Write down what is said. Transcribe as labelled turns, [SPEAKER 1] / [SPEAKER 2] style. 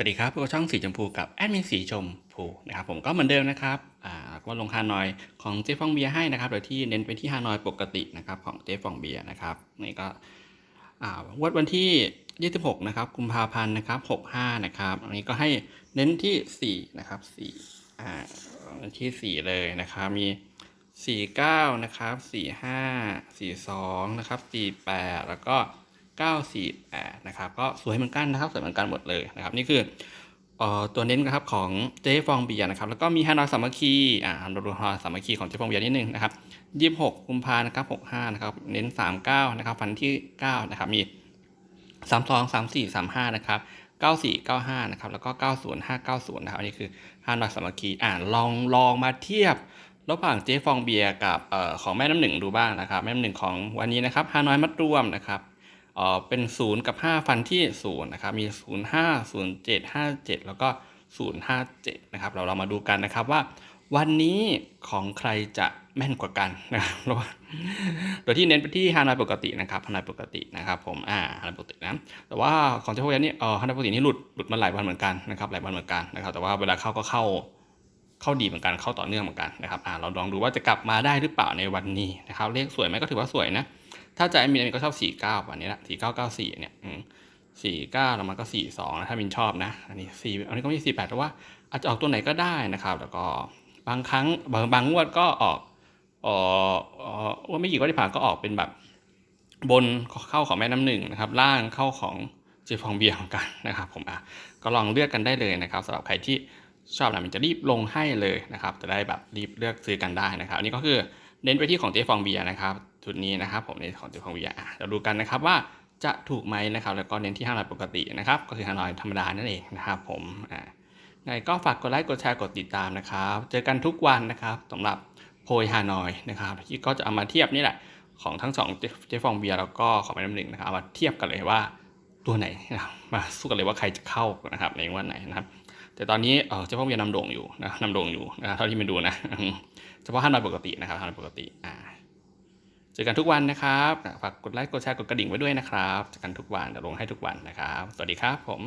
[SPEAKER 1] สวัสดีครับพวกช่องสีชมพูกับแอดมินสีชมพูนะครับผมก็เหมือนเดิมนะครับอ่าก็ลงฮานอยของเจฟองเบียให้นะครับโดยที่เน้นไปที่ฮานอยปกตินะครับของเจฟองเบียนะครับนี่ก็อ่างวดวันที่ 26 นะครับกุมภาพันธ์นะครับ 65 นะครับอันนี้ก็ให้เน้นที่ 4 นะครับ4อ่าที่ 4 เลยนะครับมี 49 นะครับ 45 42 นะครับ 48 แล้วก็ 948นะครับก็สวยเหมือนกันนะครับสวยเหมือนกันหมดเลยนะครับนี่คือตัวเน้นนะครับของเจ๊ฟองเบียร์นะครับแล้วก็มีฮานอยสามัคคีอ่าดูฮานอยสามัคคีของเจ๊ฟองเบียร์นิดนึงนะครับ26กุมภานะครับ65นะครับเน้น39นะครับฟันที่9นะครับมี32 34 35นะครับ94 95นะครับแล้วก็90 590นะครับอันนี้คือฮานอยสามัคคีอ่าลองลองมาเทียบระหว่างเจ๊ฟองเบียร์กับของแม่น้ำหนึ่งดูบ้างนะครับแม่น้ำหนึ่งของวันนี้นะครับฮานอยมัดรวมนะครับ เป็นศูนย์กับ 5 ฟันที่ศูนย์นะครับ มี 0 5 0 7 5 7 แล้วก็ 0 5 7 นะครับ เราเรามาดูกันนะครับว่า วันนี้ของใครจะแม่นกว่ากันนะครับโดยที่เน้นไปที่ฮานอยปกตินะครับฮานอยปกตินะครับ ผม อ่าฮานอยปกตินะ แต่ว่าของเจ้าพวกนี้เอ่อฮานอยปกตินี่หลุดหลุดมาหลายวันเหมือนกันนะครับ หลายวันเหมือนกันนะครับ แต่ว่าเวลาเข้าก็เข้าเข้าดีเหมือนกัน เข้าต่อเนื่องเหมือนกันนะครับ อ่า เราลองดูว่าจะกลับมาได้หรือเปล่าในวันนี้นะครับ เลขสวยไหมก็ถือว่าสวยนะ ถ้าจะไอ้มินก็ชอบ49วันนี้ละ4994เก้าสี่เนี่ยอืม49แล้วมันก็42นะถ้ามินชอบนะ อันนี้4อันนี้ก็มี48แต่ว่าอาจจะออกตัวไหนก็ได้นะครับ แล้วก็บางครั้งบางบางงวดก็ออกเออว่าไม่กี่ก็ที่ผ่านก็ออกเป็นแบบบนเข้าของแม่น้ำหนึ่งนะครับ ล่างเข้าของเจฟองเบียร์เหมือนกันนะครับ ผมอะก็ลองเลือกกันได้เลยนะครับสำหรับใครที่ชอบนะมันจะรีบลงให้เลยนะครับ จะได้แบบรีบเลือกซื้อกันได้นะครับ อันนี้ก็คือเน้นไปที่ของเจฟองเบียร์นะครับ จุดนี้นะครับผมในของเจฟองเบียเราดูกันนะครับว่าจะถูกไหมนะครับ แล้วก็เน้นที่ห้าร้อยปกตินะครับ ก็คือห้าร้อยธรรมดานั่นเองนะครับผมอ่าไงก็ฝากกดไลค์กดแชร์กดติดตามนะครับ เจอกันทุกวันนะครับสำหรับโพยฮานอยนะครับที่ก็จะเอามาเทียบนี่แหละของทั้งสองเจเจฟองเบียร์แล้วก็ของแม่น้ำหนึ่งนะครับเอามาเทียบกันเลยว่าตัวไหนมาสู้กันเลยว่าใครจะเข้านะครับในวันไหนนะครับ แต่ตอนนี้เจฟองเบียร์นำโด่งอยู่นะนำโด่งอยู่นะเท่าที่มาดูนะเฉพาะห้าร้อยปกตินะครับห้าร้อยปกติอ่า เจอกันทุกวันนะครับฝากกดไลค์กดแชร์กดกระดิ่งไว้ด้วยนะครับเจอกันทุกวันจะลงให้ทุกวันนะครับ สวัสดีครับผม